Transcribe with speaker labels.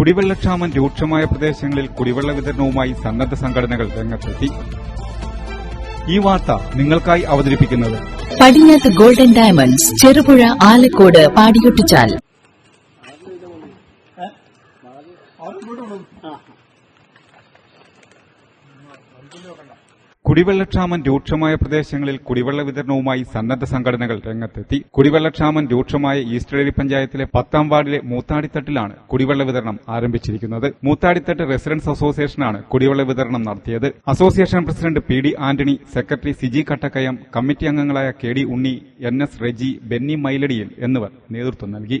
Speaker 1: കുടിവെള്ളക്ഷാമം രൂക്ഷമായ പ്രദേശങ്ങളിൽ കുടിവെള്ള വിതരണവുമായി സന്നദ്ധ സംഘടനകൾ രംഗത്തെത്തി. ഈ വാർത്ത നിങ്ങൾക്കായി അവതരിപ്പിക്കുന്നത്
Speaker 2: പടിഞ്ഞാത്ത് ഗോൾഡൻ ഡയമണ്ട്സ് ചെറുപുഴ ആലക്കോട് പാടിയൊട്ടിച്ചാൽ.
Speaker 1: കുടിവെള്ളക്ഷാമം രൂക്ഷമായ പ്രദേശങ്ങളിൽ കുടിവെള്ള വിതരണവുമായി സന്നദ്ധ സംഘടനകൾ രംഗത്തെത്തി. കുടിവെള്ളക്ഷാമം രൂക്ഷമായ ഈസ്റ്റേലി പഞ്ചായത്തിലെ പത്താം വാർഡിലെ മൂത്താടിത്തട്ടിലാണ് കുടിവെള്ള വിതരണം ആരംഭിച്ചിരിക്കുന്നത്. മൂത്താടിത്തട്ട് റെസിഡൻസ് അസോസിയേഷനാണ് കുടിവെള്ള വിതരണം നടത്തിയത്. Association president P D Antony secretary Siji Kattakkayam committee അംഗങ്ങളായ K D Unni N S Reji Benny മൈലടിയിൽ എന്നിവർ നേതൃത്വം നൽകി.